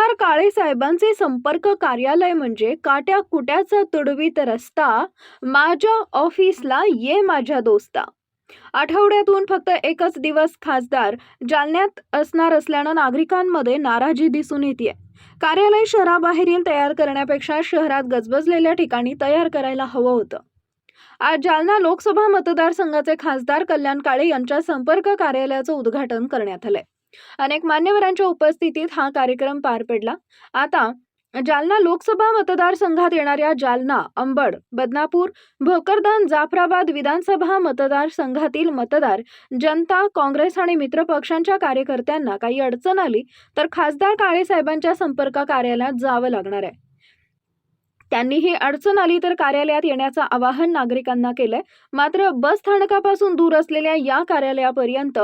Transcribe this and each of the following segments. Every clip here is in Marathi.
खासदार काळे साहेबांचे संपर्क कार्यालय म्हणजे काट्या कुट्याचा तुडवीत रस्ता माझ्या ऑफिसला ये माझ्या दोस्ता. आठवड्यातून फक्त एकच दिवस खासदार जालन्यात असणार असल्यानं नागरिकांमध्ये नाराजी दिसून येते कार्यालय शहराबाहेरील तयार करण्यापेक्षा शहरात गजबजलेल्या ठिकाणी तयार करायला हवं होतं. आज जालना लोकसभा मतदारसंघाचे खासदार कल्याण काळे यांच्या संपर्क कार्यालयाचं उद्घाटन करण्यात आलंय. अनेक मान्यवरांच्या उपस्थितीत हा कार्यक्रम पार पडला. आता जालना लोकसभा मतदारसंघात येणाऱ्या जालना अंबड बदनापूर भोकरदान जाफराबाद विधानसभा मतदारसंघातील मतदार जनता काँग्रेस आणि मित्र पक्षांच्या कार्यकर्त्यांना काही अडचण आली तर खासदार काळेसाहेबांच्या संपर्क कार्यालयात जावं लागणार आहे. त्यांनी ही अडचण आली तर कार्यालयात येण्याचं आवाहन नागरिकांना केलंय. मात्र बस स्थानकापासून दूर असलेल्या या कार्यालयापर्यंत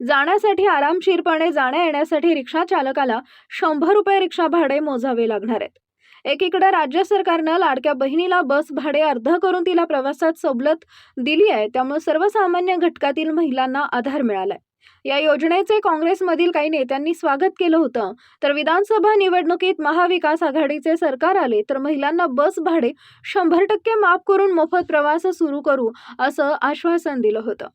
जाण्यासाठी आरामशीरपणे जाण्या येण्यासाठी रिक्षा चालकाला शंभर रुपये रिक्षा भाडे मोजावे लागणार आहेत. एकीकडे राज्य सरकारनं लाडक्या बहिणीला बस भाडे अर्ध करून तिला प्रवासात सवलत दिली आहे त्यामुळे सर्वसामान्य घटकातील महिलांना आधार मिळालाय. या योजनेचे काँग्रेसमधील काही नेत्यांनी स्वागत केलं होतं तर विधानसभा निवडणुकीत महाविकास आघाडीचे सरकार आले तर महिलांना बस भाडे शंभर टक्के माफ करून मोफत प्रवास सुरू करू असं आश्वासन दिलं होतं.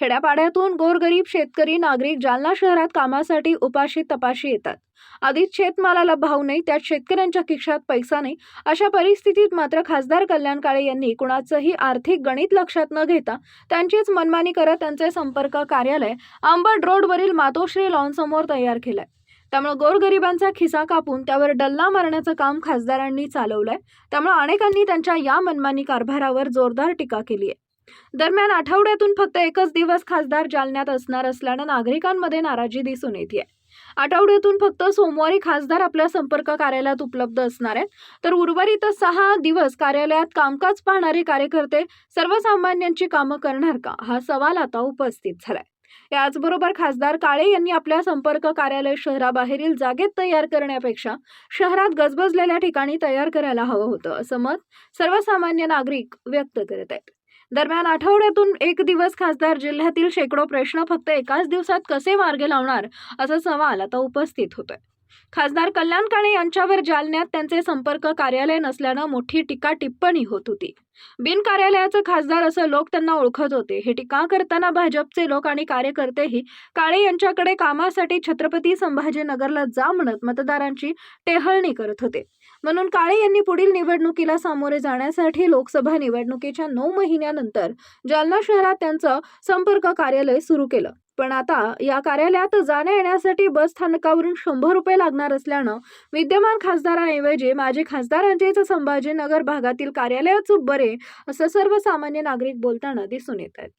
खेड्यापाड्यातून गोरगरीब शेतकरी नागरिक जालना शहरात कामासाठी उपाशी तपाशी येतात. आधीच शेतमालाला भाव नाही त्यात शेतकऱ्यांच्या खिशात पैसा नाही अशा परिस्थितीत मात्र खासदार कल्याण काळे यांनी कुणाचंही आर्थिक गणित लक्षात न घेता त्यांचीच मनमानी करत त्यांचे संपर्क कार्यालय अंबड रोडवरील मातोश्री लॉनसमोर तयार केलंय. त्यामुळे गोरगरिबांचा खिसा कापून त्यावर डल्ला मारण्याचं काम खासदारांनी चालवलंय. त्यामुळे अनेकांनी त्यांच्या या मनमानी कारभारावर जोरदार टीका केली आहे दरम्यान आठवड्यातून फक्त एकच दिवस खासदार जालन्यात असणार असल्यानं नागरिकांमध्ये नाराजी दिसून येते आठवड्यातून फक्त सोमवारी खासदार आपल्या संपर्क कार्यालयात उपलब्ध असणार आहेत. तर उर्वरित सहा दिवस कार्यालयात कामकाज पाहणारे कार्यकर्ते सर्वसामान्यांची कामं करणार का? हा सवाल आता उपस्थित झालाय. याचबरोबर खासदार काळे यांनी आपल्या संपर्क कार्यालय शहराबाहेरील जागेत तयार करण्यापेक्षा शहरात गजबजलेल्या ठिकाणी तयार करायला हवं होतं असं मत सर्वसामान्य नागरिक व्यक्त करत आहेत. दरम्यान आठवड्यातून एक दिवस खासदार जिल्ह्यातील शेकडो प्रश्न फक्त एकाच दिवसात कसे मार्गे लावणार असा सवाल आता उपस्थित होतोय. खासदार कल्याण काळे यांच्यावर जालन्यात त्यांचे संपर्क कार्यालय नसल्यानं मोठी टीका टिप्पणी होत होती. बिन कार्यालयाचं खासदार असं लोक त्यांना ओळखत होते. हे टीका करताना भाजपचे लोक आणि कार्यकर्तेही काळे यांच्याकडे कामासाठी छत्रपती संभाजीनगरला जा म्हणत मतदारांची टेहळणी करत होते. म्हणून काळे यांनी पुढील निवडणुकीला सामोरे जाण्यासाठी लोकसभा निवडणुकीच्या नऊ महिन्यानंतर जालना शहरात त्यांचं संपर्क कार्यालय सुरू केलं. पण आता या कार्यालयात जाण्या येण्यासाठी बस स्थानकावरून शंभर रुपये लागणार असल्यानं विद्यमान खासदारांऐवजी माजी खासदारांचेच संभाजीनगर भागातील कार्यालयच बरे असं सर्वसामान्य नागरिक बोलताना दिसून येत आहेत.